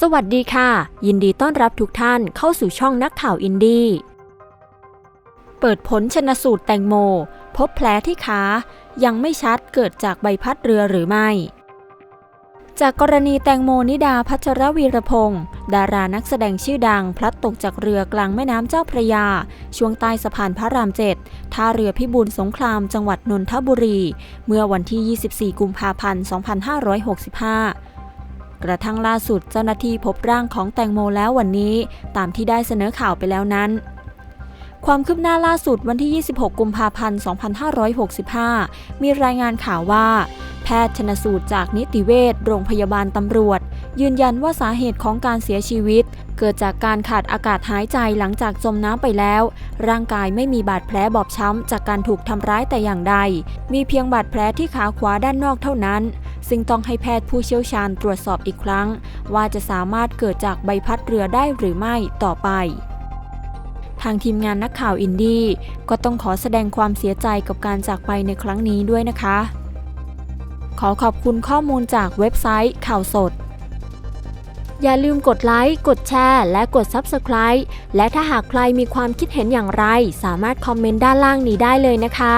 สวัสดีค่ะ ยินดีต้อนรับทุกท่านเข้าสู่ช่องนักข่าวอินดี้ เปิดผลชนสูตรแตงโม พบแผลที่ขา ยังไม่ชัดเกิดจากใบพัดเรือหรือไม่ จากกรณีแตงโมนิดาพัชรวีรพงศ์ดารานักแสดงชื่อดัง พลัดตกจากเรือกลางแม่น้ำเจ้าพระยา ช่วงใต้สะพานพระรามเจ็ดท่าเรือพิบูลสงครามจังหวัดนนทบุรี เมื่อวันที่ 24 กุมภาพันธ์ 2565 กระทั่งล่าสุดเจ้าหน้าที่พบร่างของแตงโมแล้ววันนี้ ตามที่ได้เสนอข่าวไปแล้วนั้นความคืบหน้าล่าสุดวันที่ 26 กุมภาพันธ์ 2565 มีรายงานข่าวว่า แพทย์ชนสูตรจากนิติเวชโรงพยาบาลตำรวจ ยืนยันว่าสาเหตุของการเสียชีวิต เกิดจากการขาดอากาศหายใจหลังจากจมน้ำไปแล้ว ร่างกายไม่มีบาดแผลบอบช้ำจากการถูกทำร้ายแต่อย่างใด มีเพียงบาดแผลที่ขาขวาด้านนอกเท่านั้น ซึ่งต้องให้แพทย์ผู้เชี่ยวชาญตรวจสอบอีกครั้ง ว่าจะสามารถเกิดจากใบพัดเรือได้หรือไม่ต่อไป ทางทีมงานนักข่าวอินดี้ก็ต้องขอแสดงความเสียใจกับการจากไปในครั้งนี้ด้วยนะคะ ขอขอบคุณข้อมูลจากเว็บไซต์ข่าวสดอย่าลืมกดไลค์ กดแชร์ และกด Subscribe และถ้าหากใครมีความคิดเห็นอย่างไร สามารถคอมเมนต์ด้านล่างนี้ได้เลยนะคะ